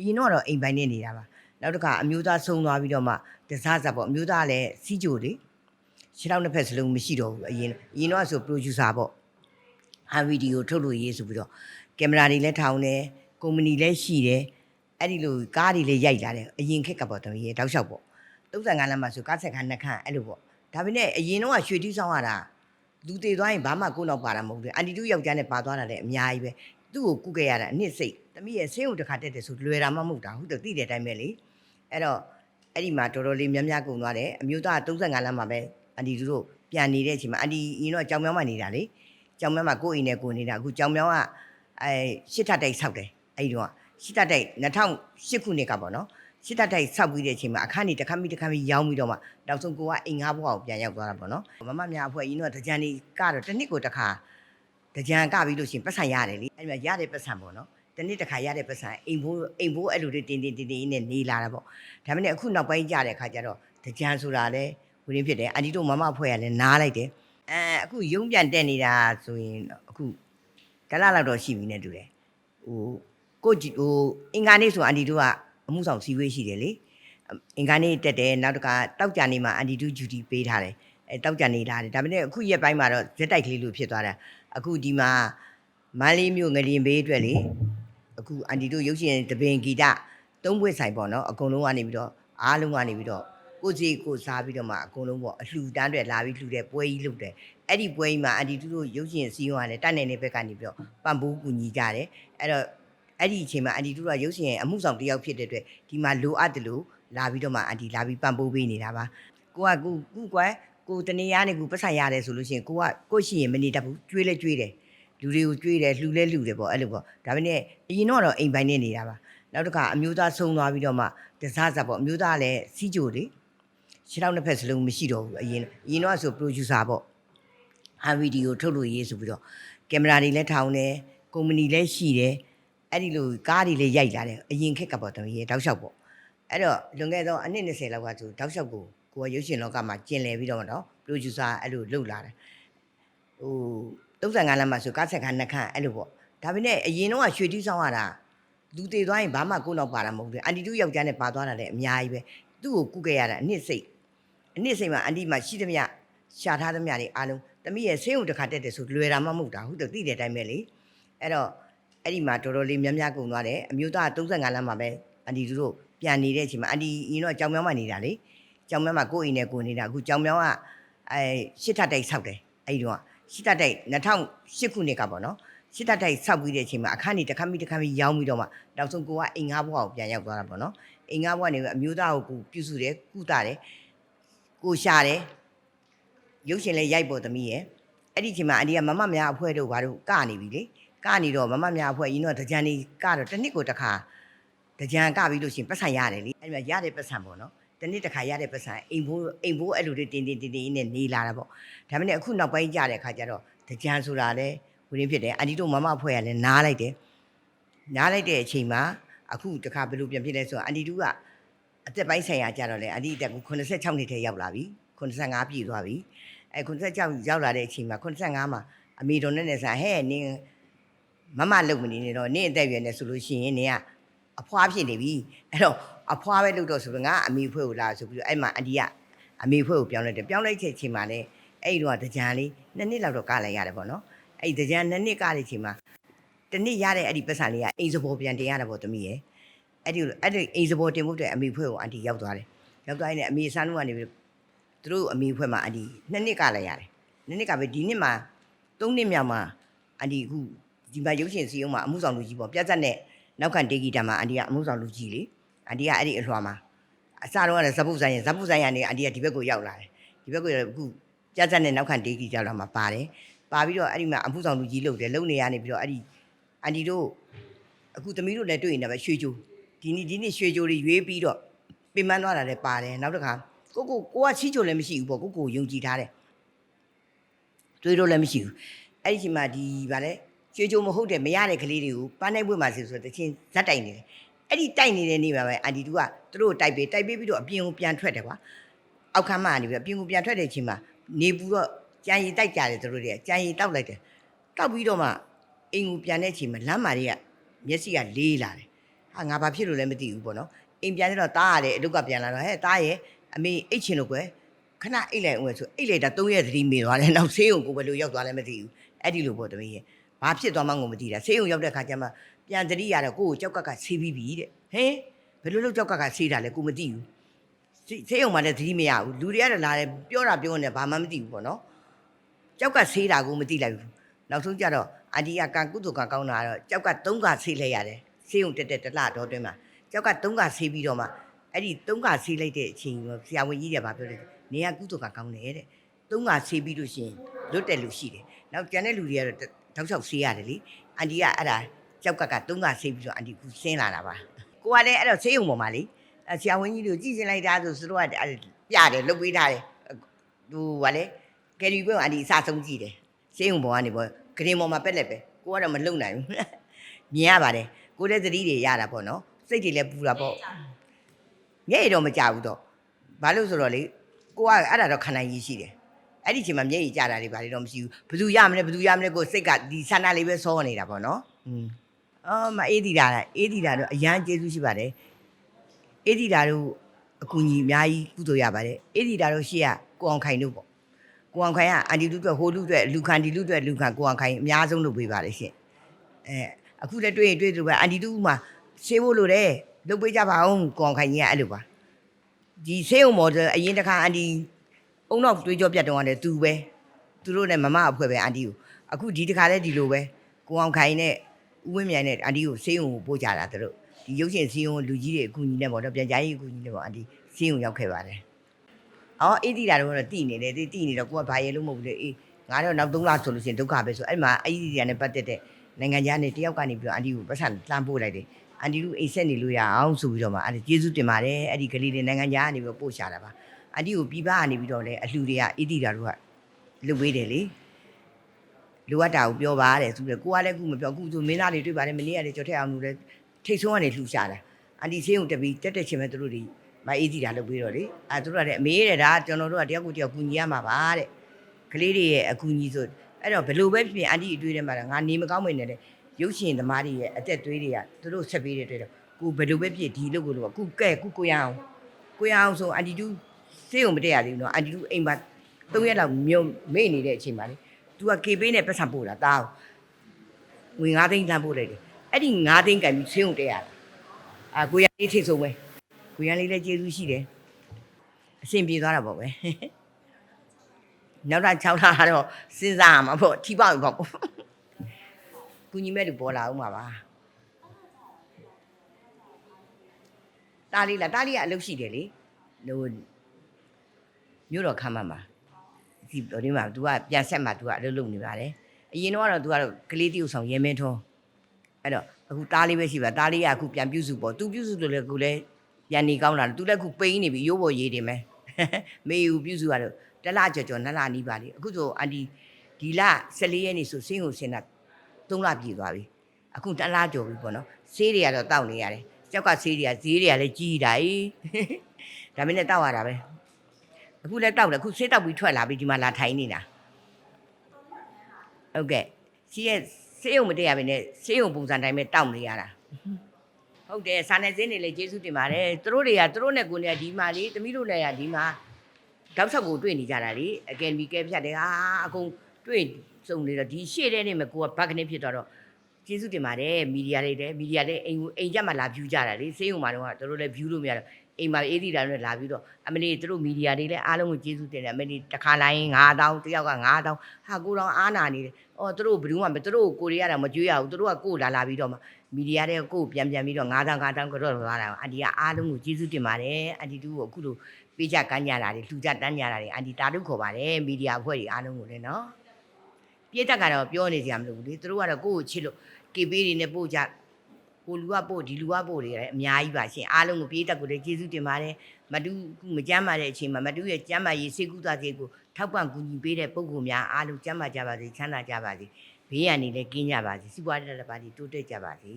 အရင်တော့ကတော့အိမ်ပိုင်နေနေတာပါနောက်တစ်ခါအမျိုးသားဆုံးသွားပြီးတော့မှတစားစားပေါ့အမျိုးသားကလည်းစီးကြိုလေခြေထောက်နှစ်ဖက်စလုံးမရှိတော့ဘူးအရင်အရင်တော့ဆို producer ပေါ့ဟာဗီဒီယိုထုတ်လို့ရေးဆိုပြီးတော့ကင်မရာတွေလည်းထောင်တယ်ကုမ္ပဏီလည်းရှိတယ်အဲ့ဒီလိုကားတွေလည်းရိုက်လာတယ်အရင်ခက်ကပေါ့တမီးရေတောက်လျှောက်ပေါ့35လမ်းမှာဆိုကားဆက်ခန်းနှစ်ခန်းအဲ့လိုပေါ့ဒါပေမဲ့အရင်တော့ကရွှေတီးဆောင်ရတာလူသေးသွားရင်ဘာမှကိုယ်တော့ပါတာမဟုတ်ဘူးအန်တီတူယောက်ျားနဲ့ပါသွားတာလည်းအများကြီးပဲသူ့ကိုကုခဲ့ရတာအနှစ်စိတ်သမီးရဲ့ဆင်းုံတစ်ခါတက်တယ်ဆိုလွယ်တာမှမဟုတ်တာဟုတ်တယ်သိတဲ့အတိုင်းပဲလေအဲ့တော့အဲ့ဒီမှာတော်တော်လေးများများကုန်သွားတယ်အမျိုးသား35လမ်းမှာပဲအန်ဒီတို့တို့ပြန်နေတဲ့အချိန်မှာအန်ဒီရင်တော့ကြောင်မြောင်းမှနေတာလေကြောင်မြောင်းမှာကိုယ့်အိမ်နဲ့ကိုယ်နေတာအခုကြောင်မြောင်းကအဲရှစ်ထပ်တိုက်ဆောက်တယ်အဲ့ဒီတော့ရှစ်ထပ်တိုက်2008ခုနှစ်ကပေါ့နော်ရှစ်ထပ်တိုက်ဆောက်ပြီးတဲ့အချိန်မှာအခန်းကြီးတစ်ခါမိတစ်ခါမိရောင်းပြီးတော့မှနောက်ဆုံးကိုကအိမ်ငါးဘွားကိုပြန်ရောက်သွားတာပေါ့နော်မမများအဖွဲ့ရင်တော့တကြံနေကတော့တစ်နှစ်ကိုတစ်ခါတကြံကပြီးလို့ရှိရင်ပတ်စံရတယ်လေအဲ့ဒီမှာရတဲ့ပတ်စံပေါ့နော် တနေ့တစ်ခါရတဲ့ပတ်စံအိမ်ဘိုးအိမ်ဘိုးအဲ့လိုတွေတင်းတင်းတင်းတင်းနဲ့နေလာတာပေါ့ဒါပေမဲ့အခုနောက်ပိုင်းကြတဲ့ခါကျတော့တကြံဆိုတာလေဝင်ရင်းဖြစ်တယ်အန်တီတို့မမအဖွဲ့ကလည်းနားလိုက်တယ်အဲအခုရုံးပြန်တက်နေတာဆိုရင်အခုကလာလောက်တော့ရှိပြီနဲ့တူတယ်ဟိုကိုကြည့်ဟိုအင်္ဂါနေ့ဆိုအန်တီတို့ကအမှုဆောင်စီဝေးရှိတယ်လေအင်္ဂါနေ့တက်တယ်နောက်တစ်ခါတောက်ကြနေ့မှာအန်တီတို့ဂျူတီပေးထားတယ်အဲတောက်ကြနေလာတယ်ဒါပေမဲ့အခုရက်ပိုင်းမှာတော့ဇက်တိုက်ကလေးလိုဖြစ်သွားတာအခုဒီမှာမန်းလေးမြို့ငရင်ဘေးအတွက်လေ အခုအန်တီတို့ရုပ်ရှင်တပင်ဂီတသုံးပွင့်ဆိုင်ပေါ့နော်အကုန်လုံးကနေပြီးတော့အားလုံးကနေပြီးတော့ကိုစီကိုစားပြီးတော့မှအကုန်လုံးပေါ့အလှူတန်းတွေလာပြီးလှူတဲ့ပွဲကြီးလုပ်တယ်အဲ့ဒီပွဲကြီးမှာအန်တီတို့ရုပ်ရှင်စီးရုံးကလည်းတက်နေတဲ့ဘက်ကနေပြီးတော့ပံ့ပိုးကူညီကြတယ်အဲ့တော့အဲ့ဒီအချိန်မှာအန်တီတို့ကရုပ်ရှင်ရဲ့အမှုဆောင်တစ်ယောက်ဖြစ်တဲ့အတွက်ဒီမှာလိုအပ်တယ်လို့လာပြီးတော့မှအန်တီလာပြီးပံ့ပိုးပေးနေတာပါကိုကကူကူကွယ်ကိုတနေရနေကူပတ်ဆိုင်ရတယ်ဆိုလို့ရှိရင်ကိုကကိုရှိရင်မနေတတ်ဘူးကျွေးလဲကျွေးတယ် လူတွေကိုကြွေးတယ်လှူလဲလှူတယ်ပေါ့အဲ့လိုပေါ့ဒါပေမဲ့အရင်တော့ကတော့အိမ်ပိုင်နေနေတာပါနောက်တစ်ခါအမျိုးသားဆုံးသွားပြီးတော့မှတစားစားပေါ့အမျိုးသားကလည်းစီးကြိုလေခြေထောက်နှစ်ဖက်စလုံးမရှိတော့ဘူးအရင်အရင်တော့ဆို producer ပေါ့ဟာဗီဒီယိုထုတ်လို့ရေးဆိုပြီးတော့ကင်မရာတွေလည်းထောင်တယ်ကုမ္ပဏီလည်းရှိတယ်အဲ့ဒီလိုကားတွေလည်းရိုက်လာတယ်အရင်ခက်ကပေါ့တမီးရေတောက်လျှောက်ပေါ့အဲ့တော့လွန်ခဲ့သောအနှစ်20လောက်ကဆိုတောက်လျှောက်ကိုကိုကရုပ်ရှင်လောကမှာကျင်လည်ပြီးတော့တော့ producer အဲ့လိုလုပ်လာတယ်ဟို 35လမ်းမှာဆိုကားဆက်ခန်းနှစ်ခန်းအဲ့လိုပေါ့ဒါပေမဲ့အရင်တော့ကရွှေတီးဆောင်ရတာလူသေးသွားရင်ဘာမှကိုယ်တော့ပါတာမဟုတ်ဘူးအန်တီတူယောက်ျားနဲ့ပါသွားတာလည်းအများကြီးပဲသူ့ကိုကုခဲ့ရတာအနှစ်စိတ်အနှစ်စိတ်မှာအန်တီမှာရှိသမျှရှာထားသမျှတွေအားလုံးတမိရဲ့ဆင်းုံတစ်ခါတက်တယ်ဆိုလွယ်တာမှမဟုတ်တာဟုတ်တယ်သိတဲ့အတိုင်းပဲလေအဲ့တော့အဲ့ဒီမှာတော်တော်လေးများများကုန်သွားတယ်အမျိုးသား35လမ်းမှာပဲအန်တီတို့ပြန်နေတဲ့အချိန်မှာအန်တီရင်တော့ကြောင်မြောင်းမှနေတာလေကြောင်မြောင်းမှာကိုယ့်အိမ်နဲ့ကိုယ်နေတာအခုကြောင်မြောင်းကအဲရှစ်ထပ်တိုက်ဆောက်တယ်အဲ့ဒီတော့ ရှစ်တက်တိုက်2008ခုနှစ်ကပေါ့နော်ရှစ်တက်တိုက်ဆောက်ပြီးတဲ့အချိန်မှာအခန်းကြီးတစ်ခါမိတစ်ခါမိရောင်းပြီးတော့မှနောက်ဆုံးကိုကအိမ်ငါးဘွားကိုပြန်ရောက်သွားတာပေါ့နော်အိမ်ငါးဘွားနေအမျိုးသားကိုကိုပြုစုတယ်ကုသတယ်ကိုရှာတယ်ရုပ်ရှင်လည်းရိုက်ပေါ်သမီးရဲ့အဲ့ဒီအချိန်မှာအန်ဒီကမမများအဖွဲတို့ဘာတို့ကနေပြီလေကနေတော့မမများအဖွဲရင်တော့တကြံနေကတော့တစ်နှစ်ကိုတစ်ခါတကြံကပြီးလို့ရှရင်ပတ်ဆံရတယ်လေအဲ့ဒီမှာရတဲ့ပတ်ဆံပေါ့နော် တစ်နှစ်တစ်ခါရတဲ့ပတ်ဆံအိမ်ဘိုးအိမ်ဘိုးအဲ့လိုတွေတင်းတင်းတင်းတင်းနဲ့နေလာတာပေါ့ဒါပေမဲ့အခုနောက်ပိုင်းကြတဲ့အခါကျတော့တကြံဆိုတာလဲဝင်ရင်းဖြစ်တယ်အန်တီတို့မမဖွဲ့ကလည်းနားလိုက်တယ်နားလိုက်တဲ့အချိန်မှာအခုတခါဘယ်လိုပြန်ဖြစ်လဲဆိုတော့အန်တီတို့ကအသက်ပိုင်းဆိုင်ရာကြတော့လေအန်တီတက်ကူ86နှစ်ထဲရောက်လာပြီ85ပြည့်သွားပြီအဲ86ရောက်လာတဲ့အချိန်မှာ85မှာအမေတော်နဲ့နဲ့ဆိုဟဲ့နင်းမမလုံမနေနဲ့တော့နင်းအသက်အရွယ်နဲ့ဆိုလို့ရှိရင်နင်းက အဖွားဖြစ်နေပြီအဲ့တော့အဖွားပဲလုပ်တော့ဆိုပြီးငါအမေဖွဲ့ကိုလာဆိုပြီးတော့အဲ့မှာအန်တီကအမေဖွဲ့ကိုပြောင်းလိုက်တယ်ပြောင်းလိုက်တဲ့အချိန်မှာလည်းအဲ့ဒီတော့တကြံလေးနှစ်နှစ်လောက်တော့ကလိုက်ရတယ်ပေါ့နော်အဲ့ဒီတကြံနှစ်နှစ်ကတဲ့ချိန်မှာတစ်နှစ်ရတဲ့အဲ့ဒီပတ်စံလေးကအိမ်စဘောပြန်တင်ရတာပေါ့သမီးရဲ့အဲ့ဒီလိုအဲ့ဒီအိမ်စဘောတင်ဖို့အတွက်အမေဖွဲ့ကိုအန်တီရောက်သွားတယ်ရောက်သွားရင်လည်းအမေဆန်းတို့ကနေပြီးသူတို့အမေဖွဲ့မှာအန်တီနှစ်နှစ်ကလိုက်ရတယ်နှစ်နှစ်ကပဲဒီနှစ်မှာသုံးနှစ်မြောက်မှာအန်တီအခုဒီမှာရုပ်ရှင်စီအောင်မှာအမှုဆောင်လူကြီးပေါ့ပြတ်သက်နဲ့ နောက်ခံတေဂီတာမှာအန်တီကအမှုဆောင်လူကြီးလေအန်တီကအဲ့ဒီအလွှာမှာအစတော့ကလည်းဇပုဆိုင်ရဇပုဆိုင်ရနေအန်တီကဒီဘက်ကိုရောက်လာတယ်ဒီဘက်ကိုရောက်အခုကြက်စက်နဲ့နောက်ခံဒေးကြီးကြောက်လာမှာပါတယ်ပါပြီးတော့အဲ့ဒီမှာအမှုဆောင်လူကြီးလုပ်တယ်လုပ်နေရနေပြီးတော့အဲ့ဒီအန်တီတို့အခုသမီးတို့လည်းတွေ့နေတာပဲရွှေကြိုဒီနေ့ဒီနေ့ရွှေကြိုတွေရွေးပြီးတော့ပင်ပန်းသွားတာလည်းပါတယ်နောက်တစ်ခါကိုကိုကိုကချီးကြိုလည်းမရှိဘူးပေါ့ကိုကိုယုံကြည်ထားတယ်တွေးတော့လည်းမရှိဘူးအဲ့ဒီချိန်မှာဒီဗာလဲ ရွှေကြိုမဟုတ်တဲ့မရတဲ့ကလေးတွေကိုပန်းနိုင်ပွင့်ပါစေဆိုတော့တချင်းဇက်တိုင်နေတယ်အဲ့ဒီတိုက်နေတဲ့နေ့မှာပဲအန်တီတို့ကသူတို့တိုက်ပေးတိုက်ပေးပြီးတော့အပြင်ကိုပြန်ထွက်တယ်ကွာအောက်ခမ်းမကနေပြီးတော့အပြင်ကိုပြန်ထွက်တဲ့အချိန်မှာနေပူတော့ကြံရီတိုက်ကြတယ်သူတို့တွေကကြံရီတောက်လိုက်တယ်တောက်ပြီးတော့မှအိမ်ကိုပြန်တဲ့အချိန်မှာလမ်းမာတွေကမျက်စိကလေးလာတယ်ဟာငါဘာဖြစ်လို့လဲမသိဘူးပေါ့နော်အိမ်ပြန်ကြတော့တားရတယ်အလုပ်ကပြန်လာတော့ဟဲ့တားရဲ့အမေအိတ်ချင်လို့ကွယ်ခဏအိတ်လိုက်အောင်ဆိုအိတ်လိုက်တာ၃ရက်သတိမေ့သွားတယ်နောက်ဆေးရုံကိုဘယ်လိုရောက်သွားလဲမသိဘူးအဲ့ဒီလိုပေါ့တမီးရဲ့ ဘာဖြစ်သွားမှကိုမသိတာဆေးရုံရောက်တဲ့ခါကျမှပြန်သတိရတော့ကိုကိုကြောက်ကကဆေးပြီးပြီတဲ့ဟဲဘယ်လိုလုပ်ကြောက်ကကဆေးတာလဲကိုမသိဘူးဆေးရုံမှာလည်းသတိမရဘူးလူတွေကတော့လာတယ်ပြောတာပြောနေဘာမှမသိဘူးပေါ့နော်ကြောက်ကဆေးတာကိုမသိလိုက်ဘူးနောက်ဆုံးကျတော့အန်တီကကံကုသိုလ်ကကောင်းတာကတော့ကြောက်က၃ကဆေးလိုက်ရတယ်ဆေးုံတက်တက်တလတော့တွင်းမှာကြောက်က၃ကဆေးပြီးတော့မှအဲ့ဒီ၃ကဆေးလိုက်တဲ့အချိန်မှာဆရာဝန်ကြီးကပြောတယ်နေကကုသိုလ်ကကောင်းတယ်တဲ့၃ကဆေးပြီးလို့ရှိရင်လွတ်တယ်လို့ရှိတယ်နောက်ကျန်တဲ့လူတွေကတော့ တောက်လျှောက်ဆေးရတယ်လေအန်တီကအဲ့ဒါကြောက်ကက၃ကဆေးပြီးတော့အန်တီကဆင်းလာတာပါကိုကလည်းအဲ့တော့ဆေးုံပေါ်မှာလေအဲ့ဆရာဝန်ကြီးတို့ကြည့်စင်လိုက်တာဆိုသူတို့ကအဲ့ပြတယ်လုတ်ပေးထားတယ်သူကလည်းကယ်ရီဘွဲအန်ဒီအစဆုံးကြည့်တယ်စေးုံပေါ်ကနေပေါ့ဂရင်ပေါ်မှာပက်လက်ပဲကိုကတော့မလုံနိုင်ဘူးမြင်ရပါတယ်ကိုတဲ့သတိတွေရတာပေါ့နော်စိတ်တွေလည်းပူတာပေါ့ညဲ့ရတော့မကြဘူးတော့ဘာလို့ဆိုတော့လေကိုကအဲ့ဒါတော့ခန္ဓာကြီးရှိတယ် အဲ့ဒီအချိန်မှာမျက်ရည်ကျတာတွေဘာတွေတော့မရှိဘူးဘယ်သူရမလဲဘယ်သူရမလဲကိုစိတ်ကဒီဆန္ဒလေးပဲစောနေတာပေါ့နော်อืมအော်မအေးဒီတာလားအေးဒီတာတော့အရန်ကျေးဇူးရှိပါတယ်အေးဒီတာတို့အကူကြီးအများကြီးကုသိုလ်ရပါတယ်အေးဒီတာတို့ရှေ့ကကိုအောင်ခိုင်တို့ပေါ့ကိုအောင်ခိုင်ကအန်တီလူအတွက်ဟိုလူအတွက်လူခံဒီလူအတွက်လူခံကိုအောင်ခိုင်အများဆုံးလုပ်ပေးပါလေရှင်အဲအခုလည်းတွေ့ရင်တွေ့သူပဲအန်တီတူမှာဆေးဖို့လို့တယ်လုပ်ပေးကြပါအောင်ကိုအောင်ခိုင်ကြီးကအဲ့လိုပါဒီဆေးုံမော်ဒယ်အရင်တစ်ခါအန်တီ အုံနောက်တွေးကြောပြတ်တော့ရတယ်သူပဲသူတို့နဲ့မမအဖွဲပဲအန်တီကိုအခုဒီတစ်ခါလည်းဒီလိုပဲကိုအောင်ခိုင်နဲ့ဦးဝင်းမြိုင်နဲ့အန်တီကိုဆေးုံကိုပို့ကြတာသူတို့ဒီရုပ်ရှင်ဆေးုံလူကြီးတွေအကူကြီးနဲ့ပေါ့တော့ပြန်ကြားရေးအကူကြီးနဲ့ပေါ့အန်တီဆေးုံရောက်ခဲ့ပါတယ်အော်အေးဒီတာတော့တည်နေတယ်တည်နေတော့ကိုကဘာရဲလို့မဟုတ်ဘူးလေအေးငါတော့နောက်3လဆိုလို့ရှိရင်ဒုက္ခပဲဆိုအဲ့မှာအေးဒီတာနဲ့ပတ်သက်တဲ့နိုင်ငံခြားနဲ့တယောက်ကနေပြီးတော့အန်တီကိုပတ်စံလှမ်းပို့လိုက်တယ်အန်တီတို့အိတ်ဆက်နေလို့ရအောင်ဆိုပြီးတော့မှအဲ့ဒီကျေးဇူးတင်ပါတယ်အဲ့ဒီကလေးတွေနိုင်ငံခြားကနေပြီးတော့ပို့ချတာပါ အန်တီကိုပြည်ပကနေပြီးတော့လေအလှူတွေကအေးဒီတာတို့ကလုပ်ပေးတယ်လေလိုအပ်တာကိုပြောပါတယ်သူကကိုကလည်းခုမပြောခုဆိုမင်းသားတွေတွေ့ပါတယ်မနေ့ကလည်းကြော်ထက်အောင်လို့လည်းထိတ်ဆုံးကနေလှူရှာတာအန်တီဆေးုံတက်ပြီးတက်တက်ချင်းပဲသူတို့တွေမအေးကြည့်တာလုပ်ပြီးတော့လေအဲသူတို့ကလည်းအမေးတဲ့ဒါကျွန်တော်တို့ကတယောက်ကိုတယောက်ကူညီရမှာပါတဲ့ကလေးတွေရဲ့အကူညီဆိုအဲ့တော့ဘယ်လိုပဲဖြစ်ဖြစ်အန်တီအတွေ့ထဲမှာငါနေမကောင်းမနေနဲ့ရုပ်ရှင်သမားတွေရဲ့အသက်သွေးတွေကသူတို့ဆက်ပေးတဲ့တွေ့တော့ကိုဘယ်လိုပဲဖြစ်ဒီလုပ်ကိုလို့ကုကဲကုကိုရအောင်ကိုရအောင်ဆိုအန်တီတူ စေးုံမတက်ရသေးဘူးနော်အန်တီတူအိမ်မှာ၃ရက်လောက်မြုံမေ့နေတဲ့အချိန်မှာလေ तू ကကေပေးနဲ့ပတ်စံပို့တာတာငွေ9သိန်းလှမ်းပို့လိုက်တယ်အဲ့ဒီ9သိန်းကန်ပြီးစေးုံတက်ရတာအာကိုရလေးထိတ်ဆုံးပဲကိုရန်လေးလည်းကျေးဇူးရှိတယ်အဆင်ပြေသွားတာပေါ့ပဲနောက်တာ6လကတော့စဉ်းစားရမှာပေါ့ထိပေါက်ပေါ့ကုညီမဲ့လူပေါ်လာအောင်ပါပါတားလေးလားတားလေးကအလုပ်ရှိတယ်လေဟို မြို့တော်ခမ်းမမှာဒီတော်ဒီမှာ तू ကပြန်ဆက်မှာ तू ကအလုပ်လုပ်နေပါတယ်အရင်တော့ကတော့ तू ကတော့ကလေးတယောက်ဆောင်ရဲမင်းထွန်းအဲ့တော့အခုတားလေးပဲရှိပါတားလေးကအခုပြန်ပြုစုပေါ့ तू ပြုစုလို့လေကိုလည်း ပြန်နေကောင်းလာတယ်သူလည်းခုပိန်းနေပြီရိုးပေါ်ရေးတယ်မယ်မေယူပြုစုရတော့တလကြော်ကြော်နလနီးပါလေအခုဆိုအန်ဒီဒီလ14ရက်နေ့ဆိုစင်းကိုဆင်းတာ3လပြည့်သွားပြီအခုတလကြော်ပြီပေါ့နော်ဆေးတွေကတော့တောက်နေရတယ်ကြောက်ကဆေးတွေကဈေးတွေကလည်းကြီးတာ ਈ ဒါမင်းနဲ့တောက်ရတာပဲ အခုလည်းတောက်တယ်အခုဆေးတောက်ပြီးထွက်လာပြီဒီမှာလာထိုင်နေတာဟုတ်ကဲ့စီးရဲ့ဆေးရုံမတည့်ရပါနဲ့ဆေးရုံပုံစံတိုင်းပဲတောက်နေရတာဟုတ်တယ်စာနယ်ဇင်းတွေလည်းကျေးဇူးတင်ပါတယ်သူတို့တွေကသူတို့နဲ့ကိုယ်နဲ့ဒီမှာလေသမီးတို့နဲ့ကဒီမှာတောက်ဆောက်ကိုတွေ့နေကြတာလေအကယ်ဒမီကဲဖြတ်တယ်ဟာအကုန်တွေ့စုံနေတော့ဒီရှေ့တဲ့နေ့မှာကိုကဘက်ကနေဖြစ်သွားတော့ကျေးဇူးတင်ပါတယ်မီဒီယာတွေလည်းမီဒီယာတွေအိမ်ကိုအိမ်ကြမှာလာ view ကြတာလေစေးုံမှာတော့သူတို့လည်း view လို့မရတော့ အိမ်မှာအေးဒီတာနဲ့လာပြီးတော့အမလီသူတို့မီဒီယာတွေလည်းအားလုံးကိုကျေးဇူးတင်တယ်အမလီတစ်ခါလိုင်း9000တယောက်က9000ဟာကိုတော့အားနာနေတယ်အော်သူတို့ဘယ်သူမှမသူတို့ကိုကိုရီးယားတော့မကြွေးရဘူးသူတို့ကကိုလာလာပြီးတော့မှမီဒီယာတွေကိုပြန်ပြန်ပြီးတော့9000 9000ကတော့သွားတာအန်တီကအားလုံးကိုကျေးဇူးတင်ပါတယ်အန်တီတို့ကိုအခုလိုပေးကြကမ်းကြတာတွေလှူကြတန်းကြတာတွေအန်တီတာတို့ခေါ်ပါတယ်မီဒီယာအဖွဲ့တွေအားလုံးကိုလည်းနော်ပြေးတက်ကတော့ပြောနေကြမလို့လေသူတို့ကတော့ကိုယ့်ကိုချစ်လို့ကေပေးတွေနဲ့ပို့ကြ ဟိုလူကပို့ဒီလူကပို့တွေလည်းအများကြီးပါရှင်အားလုံးကိုပြေးတက်ကိုလည်းကျေးဇူးတင်ပါတယ်မတူမကြမ်းပါတဲ့အချိန်မှာမတူရဲ့ကြမ်းပါရေးစေကုသစေကိုထောက်ပံ့ကူညီပေးတဲ့ပုံကူများအားလုံးကြမ်းပါကြပါစေချမ်းသာကြပါစေဘေးရန်နေလည်းကင်းကြပါစေစီးပွားရေးတစ်ပါးတိုးတက်ကြပါစေ